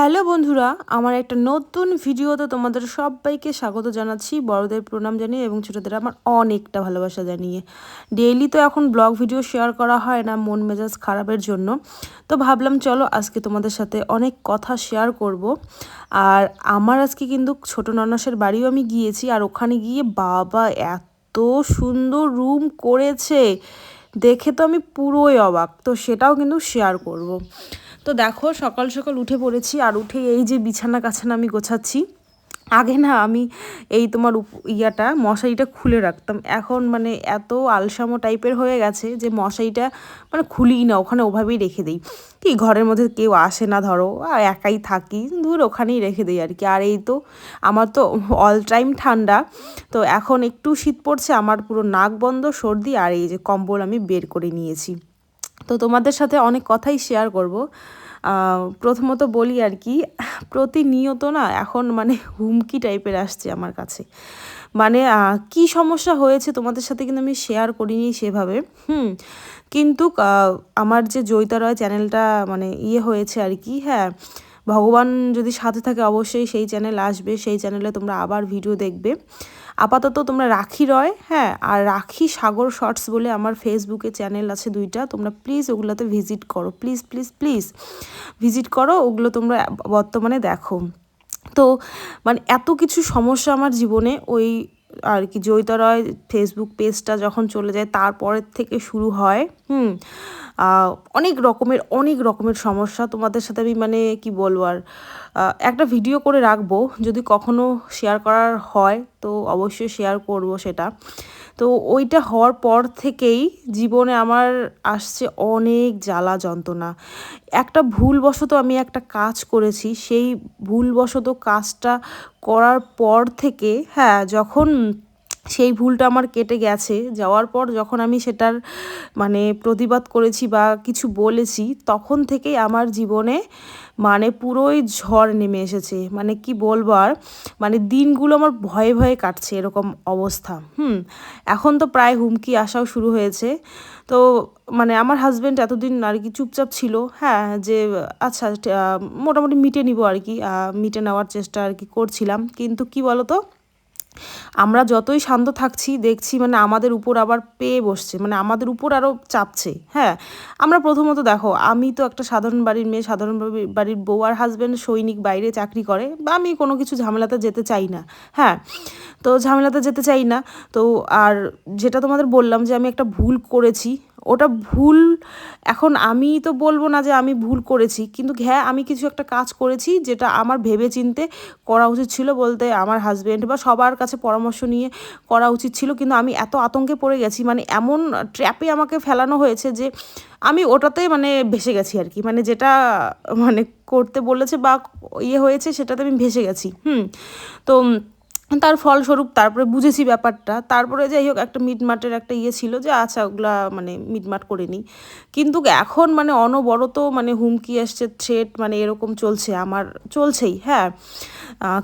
Hello বন্ধুরা, আমার একটা নতুন ভিডিওতে তোমাদের সবাইকে স্বাগত জানাচ্ছি, বড়দের প্রণাম জানিয়ে এবং ছোটোদের আমার অনেকটা ভালোবাসা জানিয়ে। ডেইলি তো এখন ব্লগ ভিডিও শেয়ার করা হয় না, মন মেজাজ খারাপের জন্য। তো ভাবলাম চলো আজকে তোমাদের সাথে অনেক কথা শেয়ার করব। আর আমার আজকে কিন্তু ছোটো ননাসের বাড়িও আমি গিয়েছি, আর ওখানে গিয়ে বাবা এত সুন্দর রুম করেছে। দেখে তো আমি পুরোই অবাক, তো সেটাও কিন্তু শেয়ার করব। তো দেখো, সকাল সকাল উঠে পড়েছি আর উঠে এই যে বিছানা কাছানা আমি গোছাচ্ছি। আগে না আমি এই তোমার ইয়াটা, মশারিটা খুলে রাখতাম। এখন মানে এত আলসামো টাইপের হয়ে গেছে যে মশারিটা মানে খুলিই না, ওখানে ওভাবেই রেখে দিই। কি ঘরের মধ্যে কেউ আসে না ধরো একাই থাকি, দূর ওখানেই রেখে দিই আর কি। আর এই তো আমার তো অল টাইম ঠান্ডা, তো এখন একটু শীত পড়ছে, আমার পুরো নাক বন্ধ, সর্দি আর এই যে কম্বল আমি বের করে নিয়েছি। তো তোমাদের সাথে অনেক কথাই শেয়ার করব। প্রথমত বলি আর কি, প্রতিনিয়ত না এখন মানে হুমকি টাইপের আসছে আমার কাছে। মানে কি সমস্যা হয়েছে তোমাদের সাথে কিন্তু আমি শেয়ার করিনি সেভাবে, হুম। কিন্তু আমার যে জয়িতা রয় চ্যানেলটা মানে ইয়ে হয়েছে আর কি হ্যাঁ ভগবান যদি সাথে থাকে অবশ্যই সেই চ্যানেল আসবে, সেই চ্যানেলে তোমরা আবার ভিডিও দেখবে। আপাতত তোমরা রাখি রয় হ্যাঁ আর রাখি সাগর শর্টস বলে আমার ফেসবুকে চ্যানেল আছে দুইটা, তোমরা প্লিজ ওগুলোতে ভিজিট করো প্লিজ প্লিজ প্লিজ ভিজিট করো, ওগুলো তোমরা বর্তমানে দেখো। তো মানে এত কিছু সমস্যা আমার জীবনে ওই আর কি জয়িতা রয় ফেসবুক পেজটা যখন চলে যায়, তারপরের থেকে শুরু হয়, হুম অনেক রকমের অনেক রকমের সমস্যা। তোমাদের সাথে আমি মানে কি বলব আর একটা ভিডিও করে রাখব। যদি কখনো শেয়ার করার হয়, তো অবশ্যই শেয়ার করব সেটা। তো ওইটা হওয়ার পর থেকেই জীবনে আমার আসছে অনেক জ্বালা যন্ত্রণা। একটা ভুলবশত আমি একটা কাজ করেছি, সেই ভুলবশত কাজটা করার পর থেকে হ্যাঁ যখন সেই ভুলটা আমার কেটে গেছে। যাওয়ার পর যখন আমি সেটার মানে প্রতিবাদ করেছি বা কিছু বলেছি, তখন থেকেই আমার জীবনে মানে পুরোই ঝড় নেমে এসেছে। মানে কি বলব আর? মানে দিনগুলো আমার ভয়ে ভয়ে কাটছে এরকম অবস্থা। হুম, এখন তো প্রায় হুমকি আসাও শুরু হয়েছে। তো মানে আমার হাজব্যান্ড এতদিন আর কি চুপচাপ ছিল। হ্যাঁ যে আচ্ছা মোটামুটি মিটে নিব আর কি। মিটে নেওয়ার চেষ্টা আর কি করছিলাম। কিন্তু কি বলো তো আমরা যতই শান্ত থাকছি, দেখছি মানে আমাদের উপর আবার পেয়ে বসছে মানে আমাদের উপর আরও চাপছে হ্যাঁ? আমরা প্রথমত দেখো, আমি তো একটা সাধারণ বাড়ির মেয়ে, সাধারণ বাড়ির বউ আর হাজব্যান্ড সৈনিক, বাইরে চাকরি করে, বা আমি কোনো কিছু ঝামেলাতে যেতে চাই না হ্যাঁ? তো ঝামেলাতে যেতে চাই না, তো আর যেটা তোমাদের বললাম যে আমি একটা ভুল করেছি ওটা ভুল, এখন আমি তো বলব না যে আমি ভুল করেছি, কিন্তু হ্যাঁ আমি কিছু একটা কাজ করেছি যেটা আমার ভেবে চিনতে করা উচিত ছিল বলতে আমার হাজব্যান্ড বা সবার কাছে পরামর্শ নিয়ে করা উচিত ছিল, কিন্তু আমি এত আতঙ্কে পড়ে গেছি মানে এমন ট্র্যাপে আমাকে ফেলানো হয়েছে যে আমি ওটাতে মানে ভেসে গেছি আর কি মানে যেটা মানে করতে বলেছে বা ইয়ে হয়েছে সেটাতে আমি ভেসে গেছি, হুম, তো তার ফলস্বরূপ তারপরে বুঝেছি ব্যাপারটা। তারপরে যাই হোক, একটা মিটমাটের একটা ইয়ে ছিল যে আচ্ছা ওগুলা মানে মিটমাট করে নিই। কিন্তু এখন মানে অনবরত মানে হুমকি আসছে থ্রেট মানে এরকম চলছে, আমার চলছেই হ্যাঁ।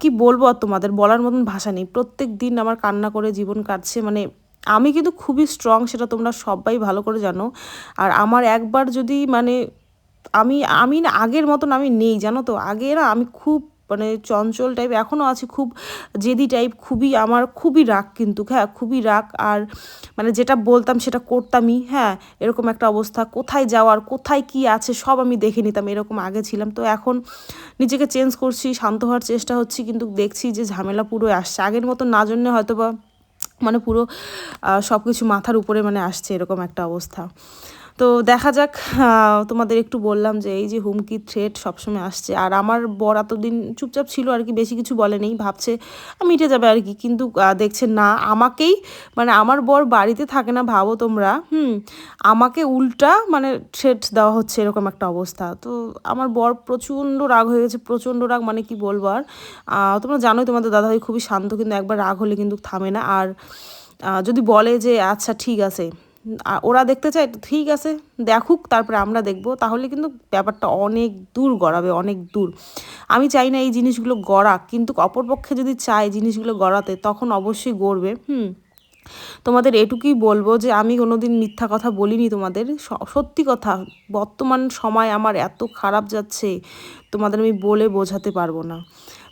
কি বলব আর তোমাদের? বলার মতন ভাষা নেই। প্রত্যেক দিন আমার কান্না করে জীবন কাটছে মানে আমি কিন্তু খুবই স্ট্রং সেটা তোমরা সবাই ভালো করে জানো। আর আমার একবার যদি মানে আমি আমি না আগের মতন আমি নেই, জানো তো? আগে না আমি খুব মানে চঞ্চল টাইপ এখনও আছে খুব জেদি টাইপ খুবই আমার খুবই রাগ কিন্তু হ্যাঁ খুবই রাগ। আর মানে যেটা বলতাম সেটা করতামই হ্যাঁ এরকম একটা অবস্থা। কোথায় যাওয়ার, কোথায় কি আছে, সব আমি দেখে নিতাম, এরকম আগে ছিলাম। তো এখন নিজেকে চেঞ্জ করছি, শান্ত হওয়ার চেষ্টা হচ্ছি, কিন্তু দেখছি যে ঝামেলা পুরো আসছে। আগের মতো না জন্যে হয়তো বা মানে পুরো সব কিছু মাথার উপরে মানে আসছে, এরকম একটা অবস্থা। তো দেখা যাক তোমাদের একটু বললাম যে এই যে হুমকি থ্রেট সবসময় আসছে। আর আমার বর এতদিন চুপচাপ ছিল আর কি, বেশি কিছু বলে নেই, ভাবছে মিটে যাবে আর কি। কিন্তু দেখছে না, আমাকেই মানে আমার বর বাড়িতে থাকে না, ভাবো তোমরা, হুম, আমাকে উল্টা মানে থ্রেট দেওয়া হচ্ছে এরকম একটা অবস্থা। তো আমার বর প্রচণ্ড রাগ হয়ে গেছে, প্রচণ্ড রাগ মানে কি বলব আর। তোমরা জানোই তোমাদের দাদাভাই খুবই শান্ত, কিন্তু একবার রাগ হলে কিন্তু থামে না। আর যদি বলে যে আচ্ছা ঠিক আছে। ওরা দেখতে চায়, ঠিক আছে, দেখুক, তারপরে আমরা দেখব। তাহলে কিন্তু ব্যাপারটা অনেক দূর গড়াবে, অনেক দূর। আমি চাই না এই জিনিসগুলো গড়া কিন্তু অপরপক্ষে যদি চায় জিনিসগুলো গড়াতে, তখন অবশ্যই গড়বে। হুম, তোমাদের এটুকুই বলব যে আমি কোনোদিন মিথ্যা কথা বলিনি তোমাদের। সত্যি কথা, বর্তমান সময় আমার এত খারাপ যাচ্ছে, তোমাদের আমি বলে বোঝাতে পারব না।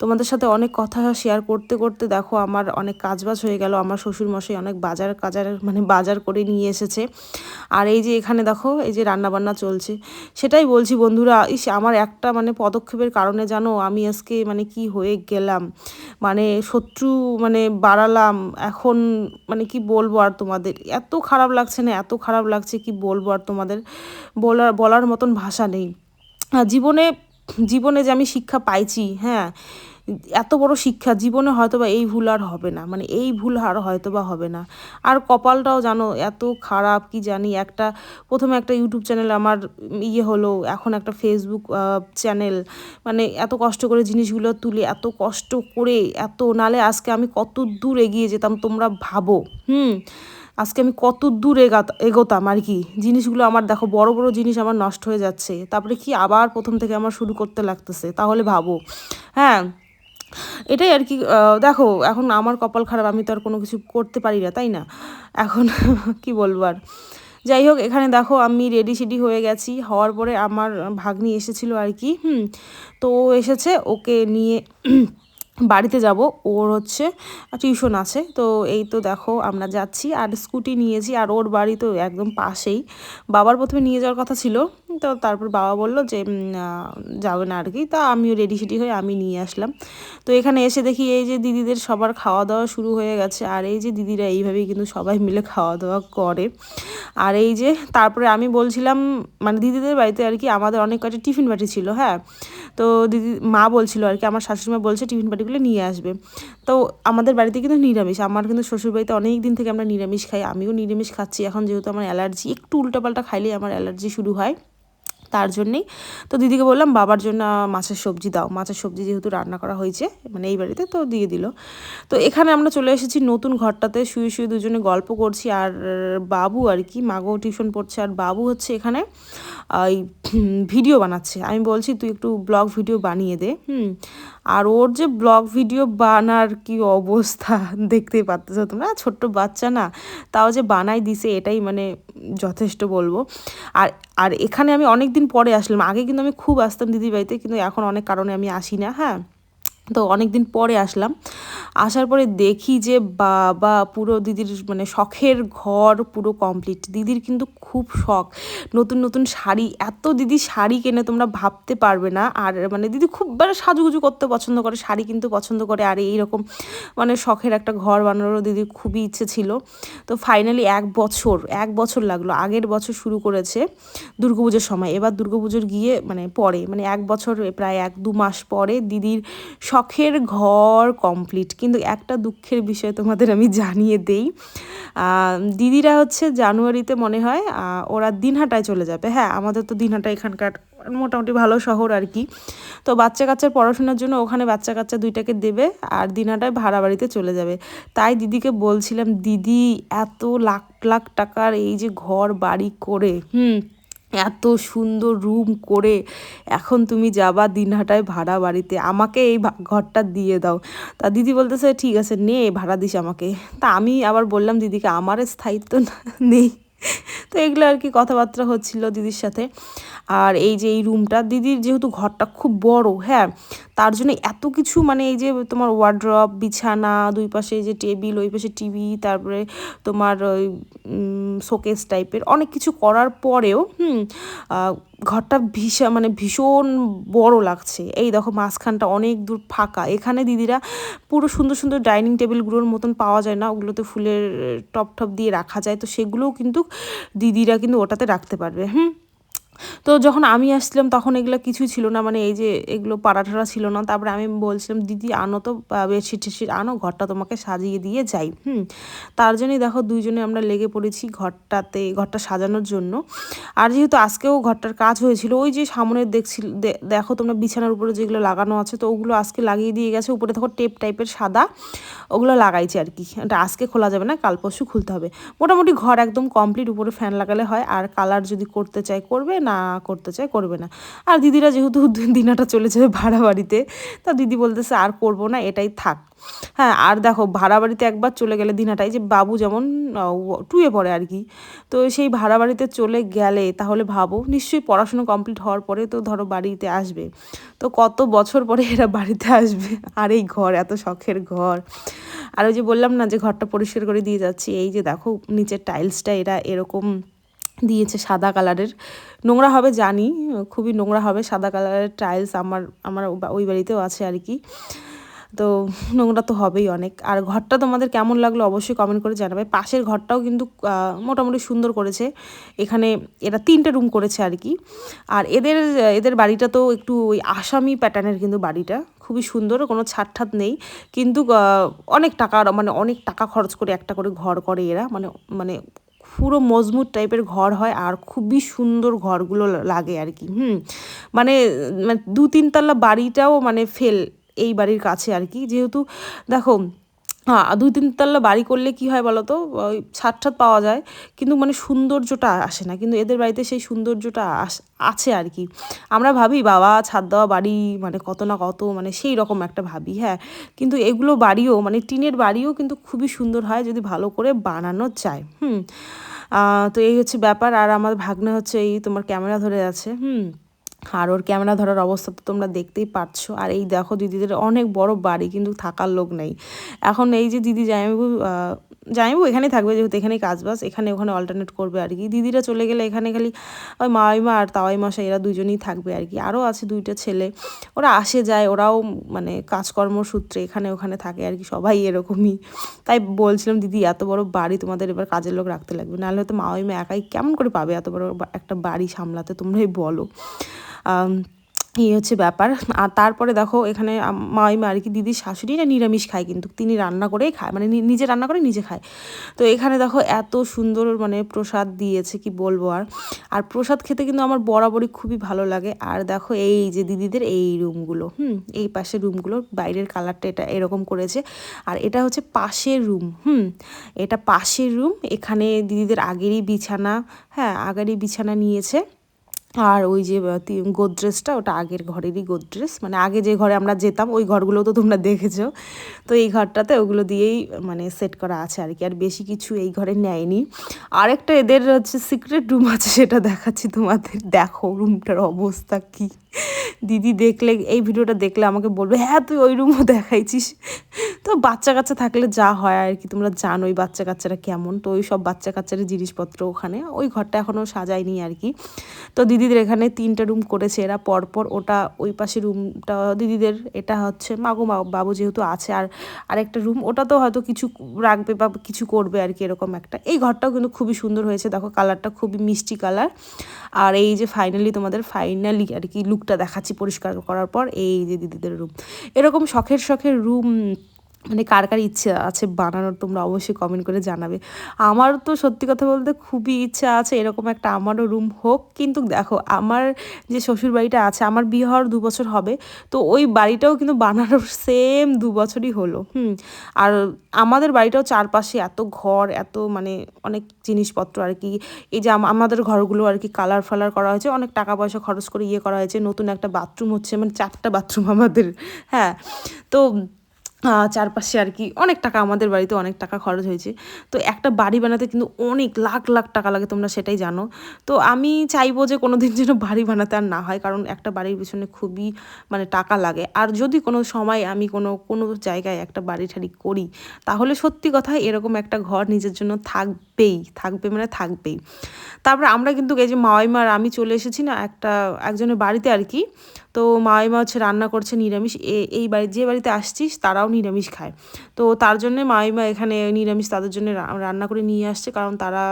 তোমাদের সাথে অনেক কথা শেয়ার করতে করতে দেখো আমার অনেক কাজবাজ হয়ে গেল। আমার শ্বশুরমশাই অনেক বাজার, কাজার মানে বাজার করে নিয়ে এসেছে। আর এই যে এখানে দেখো, এই যে রান্নাবান্না চলছে। সেটাই বলছি বন্ধুরা, ইস আমার একটা মানে পদক্ষেপের কারণে জানো, আমি আজকে মানে কি হয়ে গেলাম? মানে শত্রু মানে বাড়ালাম, এখন মানে কি বলব আর তোমাদের? এত খারাপ লাগছে না, এত খারাপ লাগছে, কি বলব আর তোমাদের? বলার বলার মতন ভাষা নেই। জীবনে জীবনে যে আমি শিক্ষা পাইছি হ্যাঁ এত বড় শিক্ষা জীবনে হয়তো বা এই ভুল আর হবে না। মানে এই ভুল আর হয়তো বা হবে না। আর কপালটাও জানো, এত খারাপ, কি জানি, একটা, প্রথমে একটা ইউটিউব চ্যানেল আমার ইয়ে হলো, এখন একটা ফেসবুক চ্যানেল। মানে এত কষ্ট করে জিনিসগুলো তুলে, এত কষ্ট করে, এত নালে আজকে আমি কত দূর এগিয়ে যেতাম তোমরা ভাবো। হুম? আজকে আমি কত দূর এগাত এগোতাম আর কি? জিনিসগুলো আমার, দেখো, বড় বড় জিনিস আমার নষ্ট হয়ে যাচ্ছে। তারপরে কি আবার প্রথম থেকে আমার শুরু করতে লাগতেছে? তাহলে ভাবো। হ্যাঁ এটাই আর কি দেখো, এখন আমার কপাল খারাপ, আমি তো আর কোনো কিছু করতে পারি না, তাই না? এখন কি বলব আর? যাই হোক, এখানে দেখো, আমি রেডি সেডি হয়ে গেছি। হওয়ার পরে আমার ভাগ্নি এসেছিল আর কি, হুম, তো এসেছে, ওকে নিয়ে বাড়িতে যাব। ওর হচ্ছে টিউশন আছে। তো এই তো দেখো আমরা যাচ্ছি। আর স্কুটি নিয়েছি। আর ওর বাড়ি তো একদম পাশেই। বাবার প্রথমে নিয়ে যাওয়ার কথা ছিল। তো তারপর বাবা বলল যে যাবে না আর কি। তা আমিও রেডি সেডি হয়ে আমি নিয়ে আসলাম। তো এখানে এসে দেখি এই যে দিদিদের সবার খাওয়া দাওয়া শুরু হয়ে গেছে। আর এই যে দিদিরা এইভাবেই কিন্তু সবাই মিলে খাওয়া দাওয়া করে। আর এই যে তারপরে আমি বলছিলাম মানে দিদিদের বাড়িতে আর কি আমাদের অনেক কটা টিফিন বাটি ছিল হ্যাঁ? তো দিদি, মা বলছিল আর কি, আমার শাশুড়িমা বলছে টিফিন বাটিগুলো নিয়ে আসবে। তো আমাদের বাড়িতে কিন্তু নিরামিষ, আমার কিন্তু শ্বশুরবাড়িতে অনেক দিন থেকে আমরা নিরামিষ খাই, আমিও নিরামিষ খাচ্ছি, এখন যেহেতু আমার অ্যালার্জি, একটু উল্টাপাল্টা খাইলেই আমার অ্যালার্জি শুরু হয়, তার জন্যেই। তো দিদিকে বললাম, বাবার জন্য মাছের সবজি দাও। মাছের সবজি যেহেতু রান্না করা হয়েছে মানে এই বাড়িতে, তো দিয়ে দিল। তো এখানে আমরা চলে এসেছি নতুন ঘরটাতে, শুয়ে শুয়ে দুজনে গল্প করছি, আর বাবু আর কি মাগো টিউশন পড়ছে, আর বাবু হচ্ছে এখানে। এই ভিডিও বানাচ্ছে। আমি বলছি, তুই একটু ব্লগ ভিডিও বানিয়ে দে। হুম। আর ওর যে ব্লগ ভিডিও বানার কি অবস্থা দেখতেই পাচ্ছ তোমরা? ছোট্ট বাচ্চা না, তাও যে বানাই দিছে, এটাই মানে যথেষ্ট বলব। আর আর এখানে আমি অনেক দিন পরে আসলাম। আগে কিন্তু আমি খুব আসতাম দিদি বাড়িতে, কিন্তু এখন অনেক কারণে আমি আসি না হ্যাঁ? তো অনেক দিন পরে আসলাম। আসার পরে দেখি যে বাবা পুরো দিদির মানে শখের ঘর পুরো কমপ্লিট দিদির কিন্তু খুব শখ। নতুন নতুন শাড়ি, এত দিদি শাড়ি কেনে তোমরা ভাবতে পারবে না। আর মানে দিদি খুব মানে সাজুগুজু করতে পছন্দ করে, শাড়ি কিন্তু পছন্দ করে। আর এইরকম মানে শখের একটা ঘর বানানোরও দিদির খুবই ইচ্ছে ছিল। তো ফাইনালি এক বছর এক বছর লাগল। আগের বছর শুরু করেছে দুর্গাপুজোর সময়। এবার দুর্গাপুজোর গিয়ে মানে পরে মানে এক বছর, প্রায় এক দু মাস পরে দিদির শখের ঘর কমপ্লিট কিন্তু একটা দুঃখের বিষয় তোমাদের আমি জানিয়ে দেই। দিদিরা হচ্ছে জানুয়ারিতে মনে হয় ওরা দিনহাটায় চলে যাবে। হ্যাঁ আমাদের তো দিনহাটা এখানকার মোটামুটি ভালো শহর আর কি। তো বাচ্চা কাচ্চার পড়াশোনার জন্য ওখানে বাচ্চা কাচ্চা দুইটাকে দেবে আর দিনহাটায় ভাড়া বাড়িতে চলে যাবে। তাই দিদিকে বলছিলাম, দিদি, এত লাখ লাখ টাকার এই যে ঘর বাড়ি করে, হুম এত সুন্দর রুম করে এখন তুমি যাবা দিনহাটায় ভাড়া বাড়িতে, আমাকে এই ঘরটা দিয়ে দাও। তা দিদি বলতেছে, ঠিক আছে, নে, ভাড়া দিস আমাকে। তা আমি আবার বললাম, দিদিকে আমার স্থায়িত্ব নেই। তো এগুলো আর কি কথাবার্তা হচ্ছিল দিদির সাথে। আর এই যে এই রুমটা দিদির যেহেতু ঘরটা খুব বড় হ্যাঁ তার জন্য এত কিছু মানে এই যে তোমার ওয়ার্ড্রপ বিছানা, দুই পাশে যে টেবিল ওই পাশে টিভি তারপরে তোমার ওই শোকেস টাইপের অনেক কিছু করার পরেও, হুম ঘরটা ভীষণ মানে ভীষণ বড় লাগছে। এই দেখো মাঝখানটা অনেক দূর ফাঁকা। এখানে দিদিরা পুরো সুন্দর সুন্দর ডাইনিং টেবিলগুলোর মতন পাওয়া যায় না, ওগুলোতে ফুলের টপ টপ দিয়ে রাখা যায়, তো সেগুলোও কিন্তু দিদিরা কিন্তু ওটাতে রাখতে পারবে, হুম। তো যখন আমি আসছিলাম, তখন এগুলো কিছুই ছিল না। মানে এই যে এগুলো পাড়াঠাড়া ছিল না। তারপরে আমি বলছিলাম, দিদি, আনো তো বেডশিট টেডশিট আনো, ঘরটা তোমাকে সাজিয়ে দিয়ে যাই। হুম, তার জন্যই দেখো দুইজনে আমরা লেগে পড়েছি ঘরটাতে, ঘরটা সাজানোর জন্য। আর যেহেতু আজকেও ঘরটার কাজ হয়েছিল, ওই যে সামনের দেখছিল দেখো তোমরা বিছানার উপরে যেগুলো লাগানো আছে, তো ওগুলো আজকে লাগিয়ে দিয়ে গেছে। উপরে দেখো টেপ টাইপের সাদা, ওগুলো লাগাইছে আর কি। এটা আজকে খোলা যাবে না, কাল পরশু খুলতে হবে। মোটামুটি ঘর একদম কমপ্লিট, উপরে ফ্যান লাগালে হয়। আর কালার যদি করতে চাই, করবে? না করতে চায়, করবে না। আর দিদিরা যেহেতু দিনাটা চলে যাবে ভাড়া বাড়িতে, তা দিদি বলতেছে আর করব না, এটাই থাক। হ্যাঁ আর দেখো ভাড়া বাড়িতে একবার চলে গেলে দিনাটাই যে বাবু যেমন টুয়ে পড়ে আর কি। তো সেই ভাড়া বাড়িতে চলে গেলে তাহলে ভাবো, নিশ্চয়ই পড়াশুনো কমপ্লিট হওয়ার পরে তো ধরো বাড়িতে আসবে। তো কত বছর পরে এরা বাড়িতে আসবে? আর এই ঘর, এত শখের ঘর। আর ওই যে বললাম না যে ঘরটা পরিষ্কার করে দিয়ে যাচ্ছি, এই যে দেখো নিচের টাইলসটা, এরা এরকম দিয়েছে সাদা কালারের। নোংরা হবে জানি, খুবই নোংরা হবে সাদা কালারের টাইলস আমার আমার ওই বাড়িতেও আছে আর কি। তো নোংরা তো হবেই অনেক। আর ঘরটা তোমাদের কেমন লাগল অবশ্যই কমেন্ট করে জানাবে। পাশের ঘরটাও কিন্তু মোটামুটি সুন্দর করেছে। এখানে এরা তিনটে রুম করেছে আর কি। আর এদের এদের বাড়িটা তো একটু ওই আসামি প্যাটার্নের কিন্তু বাড়িটা। খুবই সুন্দর, কোনো ছাট নেই। কিন্তু অনেক টাকা মানে অনেক টাকা খরচ করে একটা করে ঘর করে এরা। মানে মানে পুরো মজবুত টাইপের ঘর হয় আর খুবই সুন্দর ঘরগুলো লাগে আর কি হুম। মানে, মানে দু তিনতলা বাড়িটাও মানে ফেল এই বাড়ির কাছে আর কি। যেহেতু দেখো হ্যাঁ দুই তিনতলা বাড়ি করলে কি হয় বলো তো ওই ছাদ ছাদ পাওয়া যায়, কিন্তু মানে সৌন্দর্যটা আসে না। কিন্তু এদের বাড়িতে সেই সৌন্দর্যটা আছে আর কি। আমরা ভাবি, বাবা, ছাদ দেওয়া বাড়ি মানে কত না কত মানে সেই রকম একটা ভাবি হ্যাঁ। কিন্তু এগুলো বাড়িও মানে টিনের বাড়িও কিন্তু খুবই সুন্দর হয় যদি ভালো করে বানানো যায়, হুম। তো এই হচ্ছে ব্যাপার। আর আমার ভাগ্নে হচ্ছে এই তোমার ক্যামেরা ধরে আছে, হুম। আর ওর ক্যামেরা ধরার অবস্থা তো তোমরা দেখতেই পাচ্ছ আর এই দেখো দিদিদের অনেক বড় বাড়ি, কিন্তু থাকার লোক নেই। এখন এই যে দিদি জামাইবাবু জামাইবাবু এখানেই থাকবে যেহেতু এখানেই কাজ বাস এখানে ওখানে অল্টারনেট করবে আর কি। দিদিরা চলে গেলে এখানে খালি ওই মাইমা আর তাওয়াই মশাই এরা দুজনেই থাকবে আর কি। আরও আছে দুইটা ছেলে, ওরা আসে যায়, ওরাও মানে কাজকর্ম সূত্রে এখানে ওখানে থাকে আর কি, সবাই এরকমই। তাই বলছিলাম, দিদি, এত বড় বাড়ি তোমাদের এবার কাজের লোক রাখতে লাগবে। নাহলে হয়তো মাইমা একাই কেমন করে পাবে এত বড় একটা বাড়ি সামলাতে, তোমরাই বলো। এই হচ্ছে ব্যাপার। আর তারপরে দেখো এখানে মাইমা আর কি দিদির শাশুড়ি না নিরামিষ খায় কিন্তু তিনি রান্না করেই খায় মানে নিজে রান্না করে নিজে খায়। তো এখানে দেখো এত সুন্দর মানে প্রসাদ দিয়েছে, কি বলব আর। আর প্রসাদ খেতে কিন্তু আমার বরাবরই খুবই ভালো লাগে। আর দেখো এই যে দিদিদের এই রুমগুলো, হুম, এই পাশের রুমগুলো বাইরের কালারটা এটা এরকম করেছে। আর এটা হচ্ছে পাশের রুম, হুম, এটা পাশের রুম। এখানে দিদিদের আগেরই বিছানা হ্যাঁ আগেরই বিছানা নিয়েছে। আর ওই যে গোদরেজটা ওটা আগের ঘরেরই গোদরেজ মানে আগে যে ঘরে আমরা যেতাম, ওই ঘরগুলো তো তোমরা দেখেছ। তো এই ঘরটাতে ওগুলো দিয়েই মানে সেট করা আছে আর কি আর বেশি কিছু এই ঘরে নেয়নি। আরেকটা এদের হচ্ছে সিক্রেট রুম আছে, সেটা দেখাচ্ছি তোমাদের। দেখো রুমটার অবস্থা কী। দিদি দেখলে, এই ভিডিওটা দেখলে আমাকে বলবে হ্যাঁ তুই ওই রুমও দেখাইছিস। তো বাচ্চা কাচ্চা থাকলে যা হয় আর কি, তোমরা জানোই বাচ্চা কাচ্চারা কেমন। তো ওই সব বাচ্চা কাচ্চার জিনিসপত্র ওখানে। ওই ঘরটা এখনও সাজায়নি আর কি। তো দিদিদের এখানে তিনটা রুম করেছে এরা। পরপর ওটা ওই পাশে রুমটা দিদিদের এটা হচ্ছে, মাগো বাবু যেহেতু আছে আর আরেকটা রুম ওটা তো হয়তো কিছু রাখবে বা কিছু করবে আর কি, এরকম একটা। এই ঘরটাও কিন্তু খুবই সুন্দর হয়েছে। দেখো কালারটা খুবই মিষ্টি কালার আর এই যে ফাইনালি তোমাদের ফাইনালি আর কি লুকটা দেখাচ্ছি পরিষ্কার করার পর এই যে দিদিদের রুম এরকম শখের শখের রুম মানে কার কার ইচ্ছে আছে বানানোর তোমরা অবশ্যই কমেন্ট করে জানাবে। আমার তো সত্যি কথা বলতে খুবই ইচ্ছা আছে এরকম একটা আমারও রুম হোক। কিন্তু দেখো, আমার যে শ্বশুর বাড়িটা আছে, আমার বিয়ে হওয়ার দু বছর হবে। তো ওই বাড়িটাও কিন্তু বানানোর সেম দু বছরই হলো। হুম, আর আমাদের বাড়িটাও চারপাশে এত ঘর, এত মানে অনেক জিনিসপত্র আর কি। এই যে আমাদের ঘরগুলো আর কি কালার ফালার করা হয়েছে, অনেক টাকা পয়সা খরচ করে ইয়ে করা হয়েছে। নতুন একটা বাথরুম হচ্ছে মানে চারটা বাথরুম আমাদের। হ্যাঁ তো চারপাশে আর কি অনেক টাকা, আমাদের বাড়িতে অনেক টাকা খরচ হয়েছে। তো একটা বাড়ি বানাতে কিন্তু অনেক লাখ লাখ টাকা লাগে, তোমরা সেটাই জানো। তো আমি চাইব যে কোনো দিন যেন বাড়ি বানাতে আর না হয়, কারণ একটা বাড়ির পিছনে খুবই মানে টাকা লাগে। আর যদি কোনো সময় আমি কোনো কোনো জায়গায় একটা বাড়ি ঠাড়ি করি, তাহলে সত্যি কথা এরকম একটা ঘর নিজের জন্য থাকবেই, থাকবে মানে থাকবেই। তারপরে আমরা কিন্তু এই যে মাওয়াইমার আমি চলে এসেছি না একটা, একজনের বাড়িতে আর কি। তো হচ্ছে রান্না করছে নিরামিষ। এই বাড়ি, যে বাড়িতে আসছিস তারাও নিরামিষ খায়। তো তার জন্যে মাইমা এখানে নিরামিষ তাদের জন্য রান্না করে নিয়ে আসছে কারণ তারা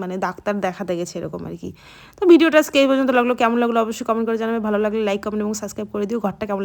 মানে ডাক্তার দেখাতে গেছে এরকম আর কি। তো ভিডিওটা আজকে এই পর্যন্ত লাগল। কেমন লাগল অবশ্যই কমেন্ট করে জানাবে। ভালো লাগলে লাইক কমেন্ট এবং সাবস্ক্রাইব করে দিও। ঘরটা কেমন